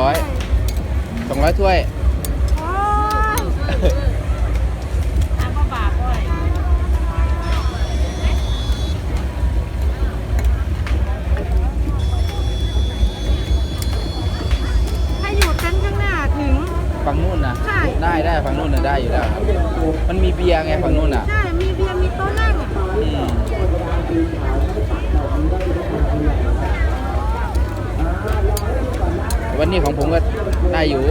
ร่แล้วสองร้อยสองร้อยถ้วย โอ้ยน้ำก็บาปด้วยถ้าอยู่เต็นท์ข้างหน้าถึง ฝั่งนู่นนะใช่ ได้ได้ฝั่งนู่นนะได้อยู่แล้วครับมันมีเบียร์ไงฝั่งนู่นอะ ใช่ มีเบียร์ มีโต๊ะนั่งอะ อืมวันนี้ของผมก็ได้อยู่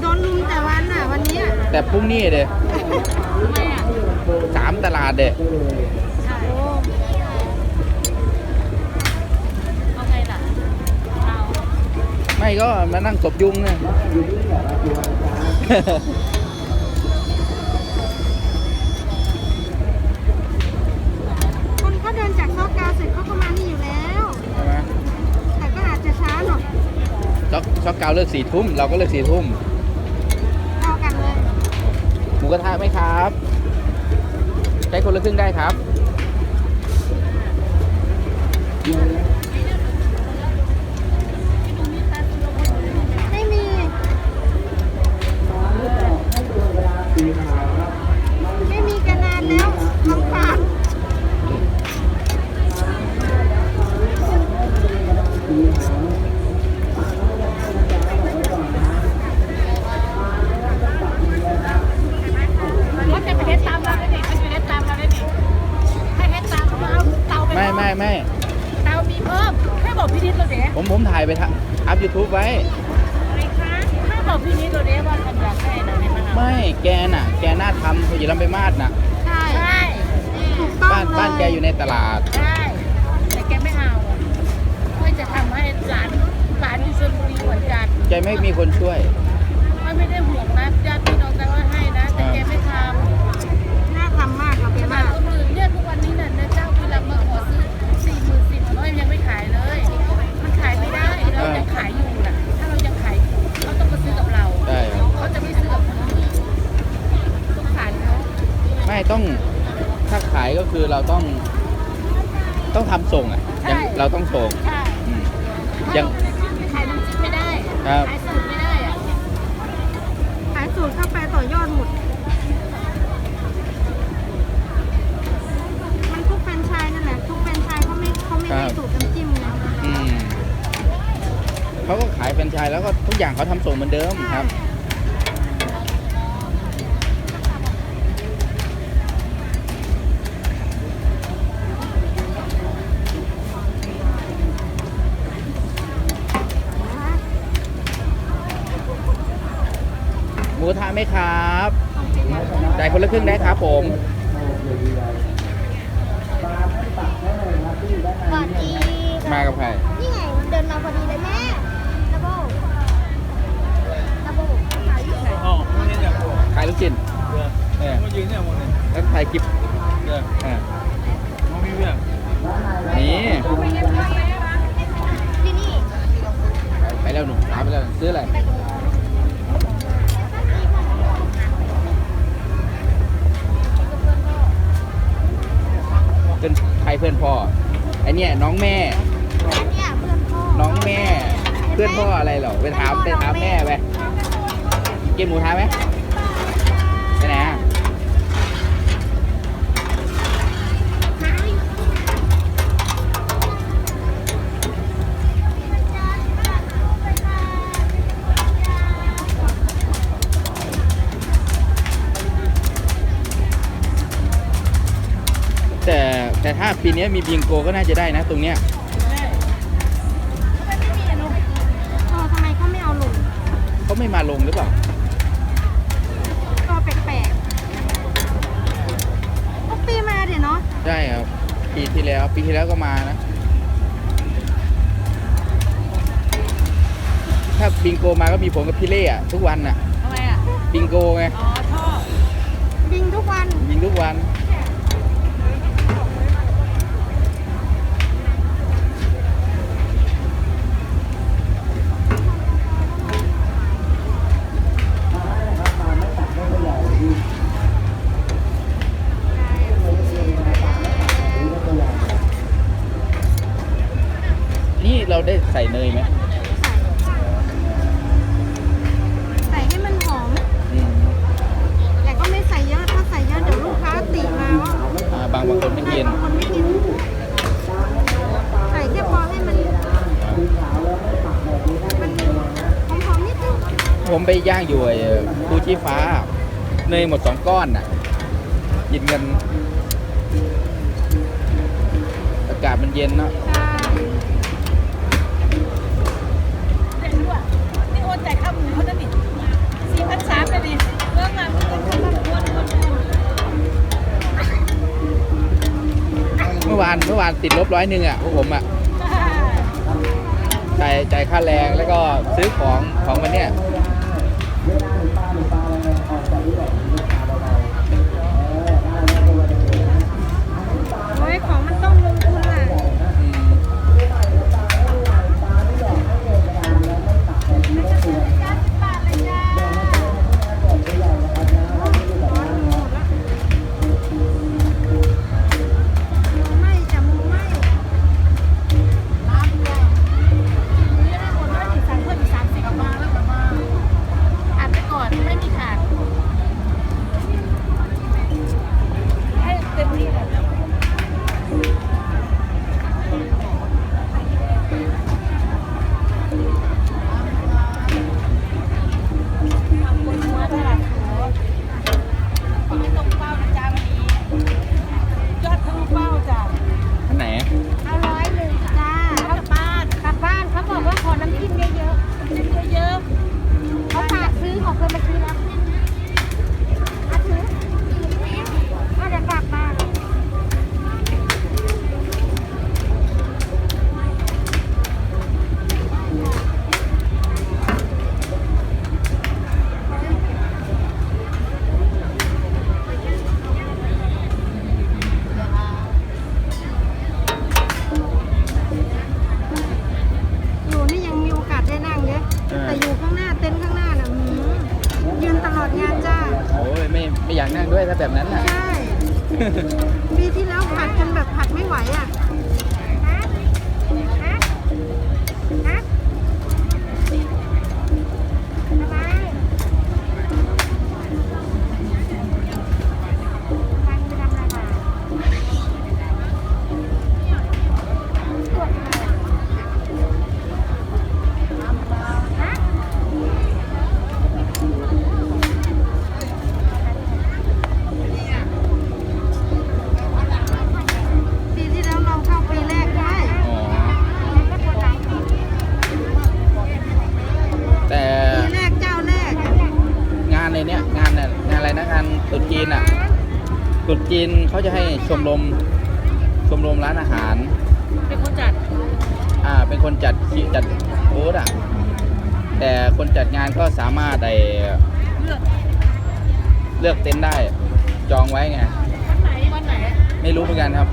โดนลุมแต่วันน่ะ วันนี้อะ แต่ พรุ่งนี้เด้ทำไมอะสามตลาดเด้ใช่เอาไงล่ะเอาไม่ก็มานั่งตบยุงเนี่ยคนเขาเดินจากซอกกาวเสร็จเขาก็มานี่อยู่แล้วใช่ไหมแต่ก็อาจจะช้าหน่อยช็อกช็อกกาวเลิกสี่ทุ่มเราก็เลิกสี่ทุ่ม มูกระทะไหมครับ ใช้คนละครึ่งได้ครับ ผมผมถ่ายไปทะอัพยูทูบไว้ อะไรคะแค่บอกพี่นิดเราเดี๋ยวว่าทำอยากให้เราเนี่ยมันเอาไม่แกน่ะ แกน่าทำอยู่ลำไปมาดน่ะ ใช่ใช่ถูกต้องบ้านเลยบ้านแกอยู่ในตลาด ใช่แต่แกไม่เอาค่อยจะทำให้หลานหลานอยู่ชลบุรีเหมือนกันแกไม่มีคนช่วยค่อยไม่ได้ห่วงนะญาติ ต้องทำส่งอะยังเราต้องส่ง ใช่อืมถ้ายังเราขายน้ำจิ้มไม่ได้ครับ ขายสูตรไม่ได้อะขายสูตรเข้าไปต่อยอดหมด มันทุกแฟรนไชส์นั่นแหละทุกแฟรนไชส์เขาไม่เขาไม่ได้สูตรน้ำจิ้มนะอืมเขาก็ขายแฟรนไชส์แล้วก็ทุกอย่างเขาทำส่งเหมือนเดิมครับห ไหมครับจ่ายคนละครึ่งได้ครับผมก่อนดีมากับใครนี่ไงเดินมาพอดีเลยแม่ดับเบิ้ลดับเบิ้ลอ๋อพวกนี้เนี่ยพวกขายลูกชิ้นเรือเออมายืนเนี่ยพวกนี้แล้วถ่ายคลิปเรือเออมันมีเรื่อง ถามไปถามแม่ไปกินหมูท้าไหมไปไหนอะแต่แต่ถ้าปีนี้มีบิงโกก็น่าจะได้นะตรงเนี้ย เขาไม่มาลงหรือเปล่าตัวแปลกๆก็ปีมาเดี๋ยวเนาะใช่ครับปีที่แล้ว ปีที่แล้วก็มานะ ถ้าบิงโกมาก็มีผมกับพี่เล่อะทุกวันอะทำไมอะบิงโกไง อ๋อชอบ บิงทุกวัน ยิงทุกวัน ใส่เนยไหมใส่ให้มันหอม อืมแต่ก็ไม่ใส่เยอะ ถ้าใส่เยอะเดี๋ยวลูกค้าติมาอ่าบางบางคนไม่กิน ใส่แค่พอให้มัน มันหอมๆนิดนึงผมไปย่างอยู่ไอ้ภูชีฟ้า เนยหมดสองก้อนน่ะหยิบเงิน อากาศมันเย็นเนาะานติดลบร้อยหนึ่งอะพวกผมอะจ่ายจ่ายค่าแรงแล้วก็ซื้อของของมันเนี่ยารเป็นคนจัดอ่าเป็นคนจัดจัดโพสต์อะแต่คนจัดงานก็สามารถได้เลือกเต็นท์ได้จองไว้ไงวันไหนวันไหน ไม่รู้เหมือนกันครับ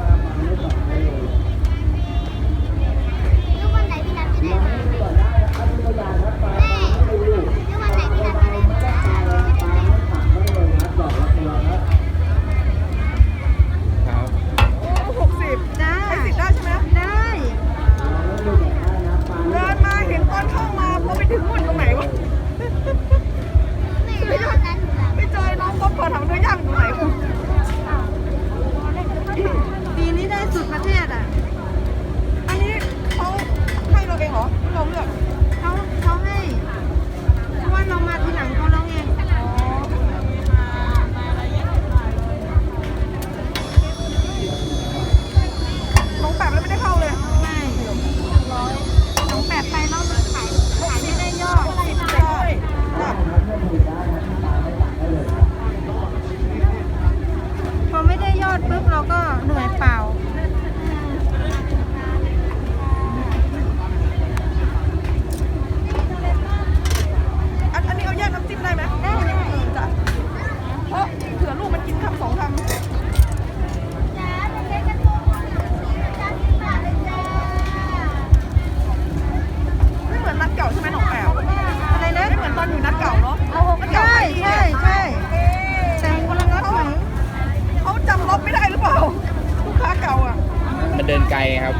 เดินไกลครับ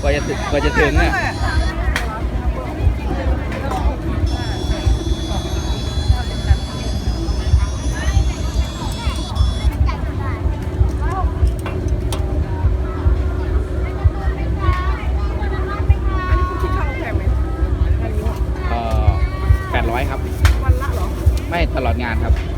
กว่าจะถึงกว่าจะถึงเนี่ยแปดร้อยครับ วันละหรอ ไม่ตลอดงานครับ